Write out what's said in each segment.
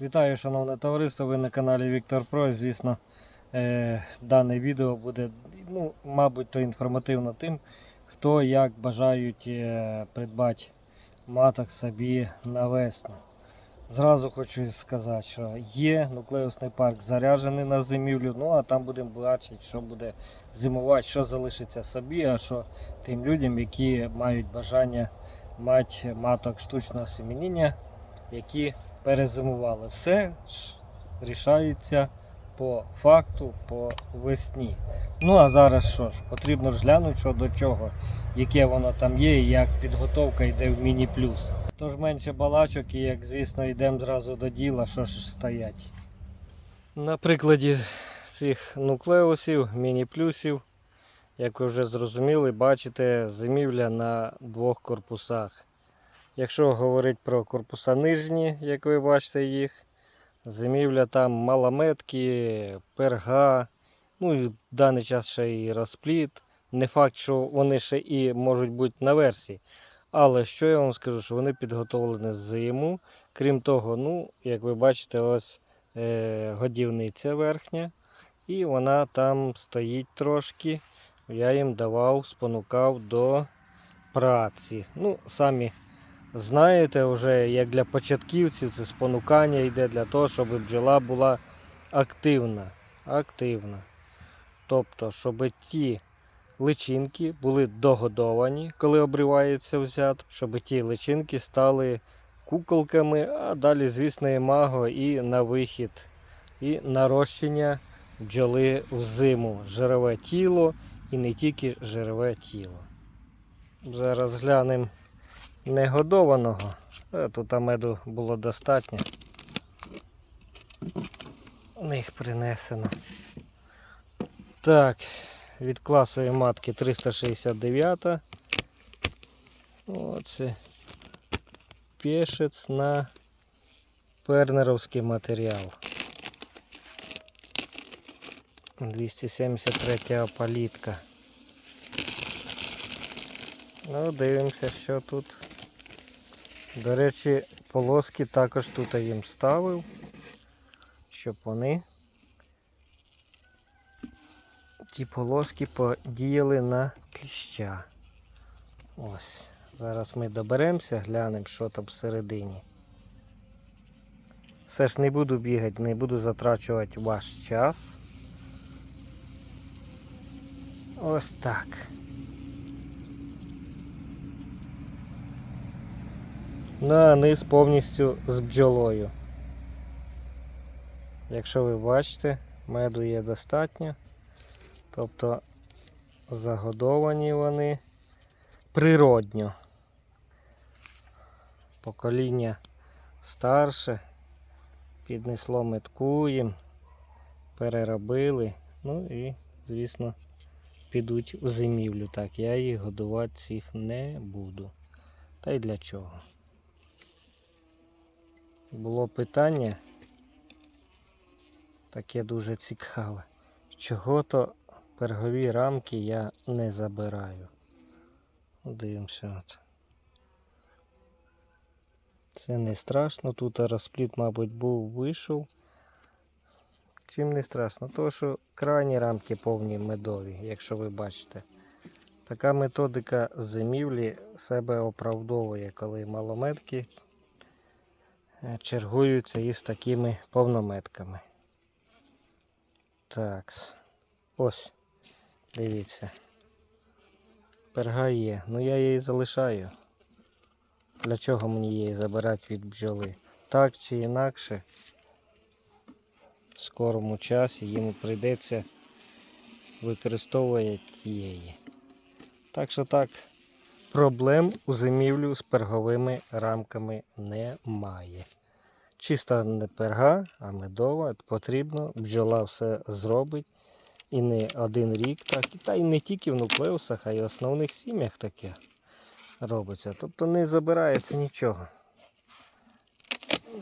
Вітаю, шановне товариство. Ви на каналі Віктор Про. Звісно, е, дане відео буде, ну, мабуть, то інформативно тим, хто як бажають е, придбати маток собі на весну. Зразу хочу сказати, що є нуклеусний парк заряджений на зимівлю, ну а там будемо бачити, що буде зимувати, що залишиться собі, а що тим людям, які мають бажання мати маток штучного семеніння, які перезимували. Все рішається по факту, по весні. Ну а зараз що ж, потрібно ж глянути, що до чого, яке воно там є, і як підготовка йде в міні-плюс. Тож менше балачок і як звісно йдемо зразу до діла, що ж стоять. На прикладі цих нуклеусів, міні-плюсів, як ви вже зрозуміли, бачите зимівля на двох корпусах. Якщо говорити про корпуса нижні, як ви бачите їх, зимівля там малометки, перга, ну і в даний час ще і розпліт. Не факт, що вони ще і можуть бути на версії. Але що я вам скажу, що вони підготовлені зиму. Крім того, ну, як ви бачите, ось е, годівниця верхня. І вона там стоїть трошки. Я їм давав, спонукав до праці. Ну, самі знаєте, вже як для початківців це спонукання йде для того, щоб бджола була активна. активна. Тобто, щоб ті личинки були догодовані, коли обривається взят, щоб ті личинки стали куколками, а далі, звісно, і маго і на вихід, і нарощення бджоли в зиму, жирове тіло і не тільки жирове тіло. Зараз глянемо негодованого. Е, Тут меду було достатньо. У них принесено. Так, від класової матки 369. Оце пішець на пернеровський матеріал. 273 палітка. Ну, дивимося, що тут. До речі, полоски також тут я їм ставив, щоб вони ті полоски подіяли на кліща. Ось. Зараз ми доберемося, глянемо, що там всередині. Все ж не буду бігати, не буду затрачувати ваш час. Ось так. На низ повністю з бджолою. Якщо ви бачите, меду є достатньо. Тобто загодовані вони природньо. Покоління старше, піднесло метку їм, переробили, ну і, звісно, підуть у зимівлю. Так, я їх годувати цих не буду. Та й для чого? Було питання таке дуже цікаве. Чого то пергові рамки я не забираю. Дивимося. Це не страшно. Тут розпліт, мабуть, був вийшов. Чим не страшно? Тому що крайні рамки повні медові, якщо ви бачите. Така методика зимівлі себе оправдовує, коли малометки чергуються із такими повнометками. Так. Ось. Дивіться. Перга є. Ну я її залишаю. Для чого мені її забирати від бджоли? Так чи інакше, в скорому часі йому прийдеться використовувати її. Так що так, проблем у зимівлю з перговими рамками немає. Чиста не перга, а медова. Потрібно, бджола все зробить. І не один рік, так, та й не тільки в нуклеусах, а й в основних сім'ях таке робиться. Тобто не забирається нічого.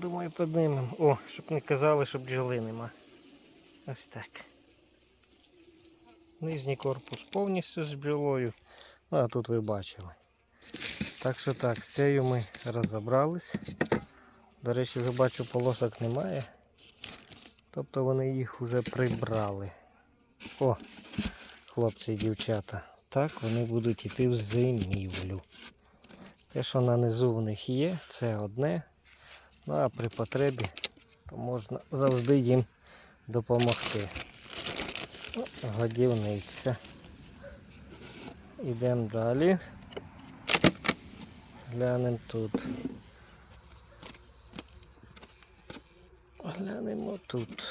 Думаю, піднімемо. О, щоб не казали, що бджоли нема. Ось так. Нижній корпус повністю з бджолою. Ну, а тут ви бачили. Так що так, з цією ми розібрались. До речі, вже бачу, полосок немає. Тобто вони їх вже прибрали. О, хлопці і дівчата. Так вони будуть йти в зимівлю. Те, що на низу в них є, це одне. Ну а при потребі то можна завжди їм допомогти. Ну, годівниця. Йдемо далі. Глянемо тут. Глянемо тут.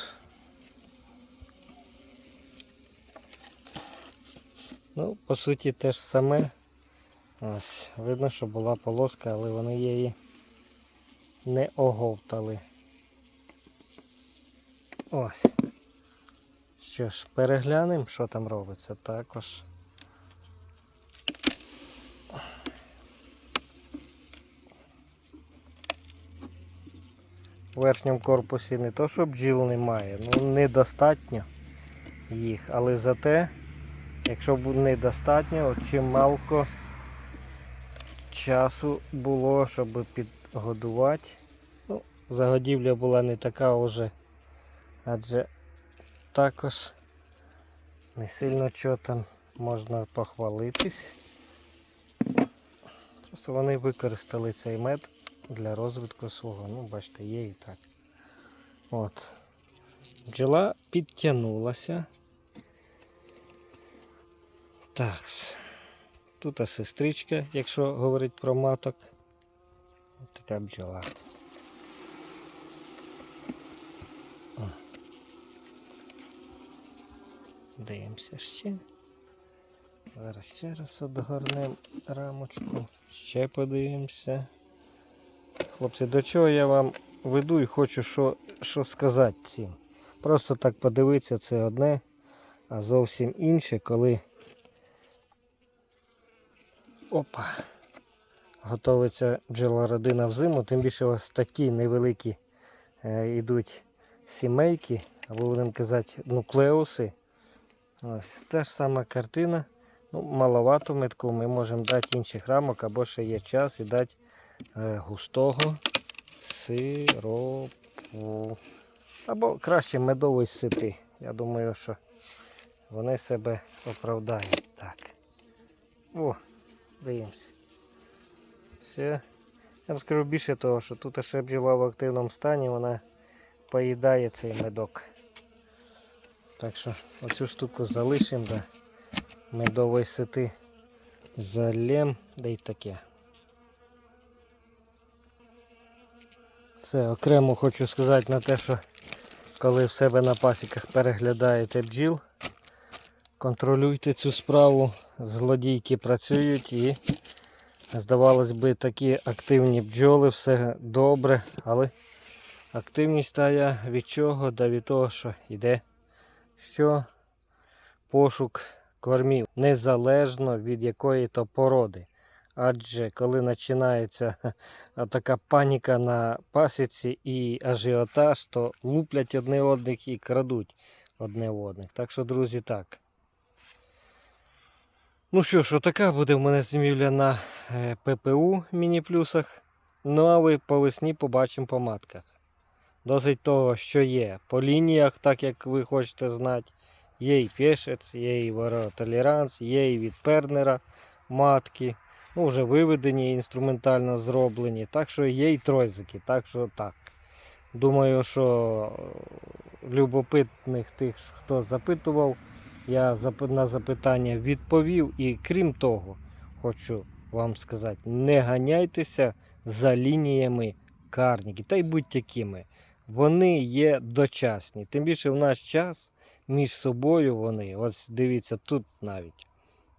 Ну, по суті, те ж саме. Ось, видно, що була полоска, але вони її не оговтали. Ось. Що ж, переглянемо, що там робиться також. Верхньому корпусі не то, що бджіл немає, ну недостатньо їх, але зате, якщо б недостатньо, чималко часу було, щоб підгодувати. Ну, загодівля була не така вже, адже також не сильно чого там можна похвалитись. Просто вони використали цей мед для розвитку свого. Ну, бачите, є і так. От. Бджола підтягнулася. Так. Тут сестричка, якщо говорить про маток. Ось така бджола. Дивимося ще. Зараз ще раз одгорнемо рамочку. Ще подивимося. Хлопці, до чого я вам веду і хочу що, що сказати цим. Просто так подивитися це одне, а зовсім інше, коли опа, готовиться бджолородина в зиму, тим більше ось такі невеликі е, йдуть сімейки, або будемо казати нуклеуси. Ось та ж сама картина. Ну, маловато метку ми можемо дати інших рамок, або ще є час і дати густого сиропу. Або краще медової сити. Я думаю, що вони себе оправдають. Так. О, дивимося. Все. Я вам скажу більше того, що тут ще бджола в активному стані, вона поїдає цей медок. Так що оцю штуку залишимо, да медової сити залєм, да й таке. Це окремо хочу сказати на те, що коли в себе на пасіках переглядаєте бджіл, контролюйте цю справу, злодійки працюють і, здавалось би, такі активні бджоли, все добре, але активність тая від чого? Да від того, що йде що пошук кормів, незалежно від якої то породи. Адже коли починається така паніка на пасіці і ажіотаж, то луплять одне одних і крадуть одне одних. Так що, друзі, так. Ну що ж, отака буде в мене зимівля на е, ППУ міні-плюсах. Ну а ви по весні побачимо по матках. Досить того, що є по лініях, так як ви хочете знати. Є і пешець, є і воротолеранс, є і від пернера матки. Ну, вже виведені, інструментально зроблені. Так що є і тройзики. Так що так. Думаю, що любопитних тих, хто запитував, я на запитання відповів. І крім того, хочу вам сказати, не ганяйтеся за лініями карніки, та й будь-якими. Вони є дочасні. Тим більше в наш час між собою вони, ось дивіться, тут навіть.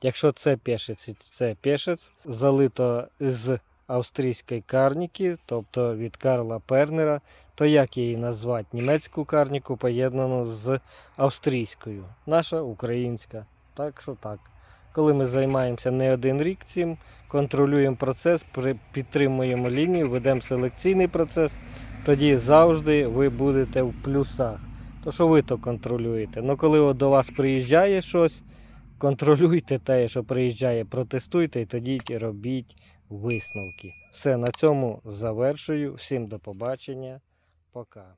Якщо це пешець, і це пешець, залито з австрійської карніки, тобто від Карла Пернера, то як її назвати? Німецьку карніку поєднану з австрійською. Наша українська. Так що так. Коли ми займаємося не один рік цим, контролюємо процес, підтримуємо лінію, ведемо селекційний процес, тоді завжди ви будете в плюсах. То що ви то контролюєте? Ну коли до вас приїжджає щось, контролюйте те, що приїжджає, протестуйте і тоді робіть висновки. Все на цьому завершую. Всім до побачення. Пока.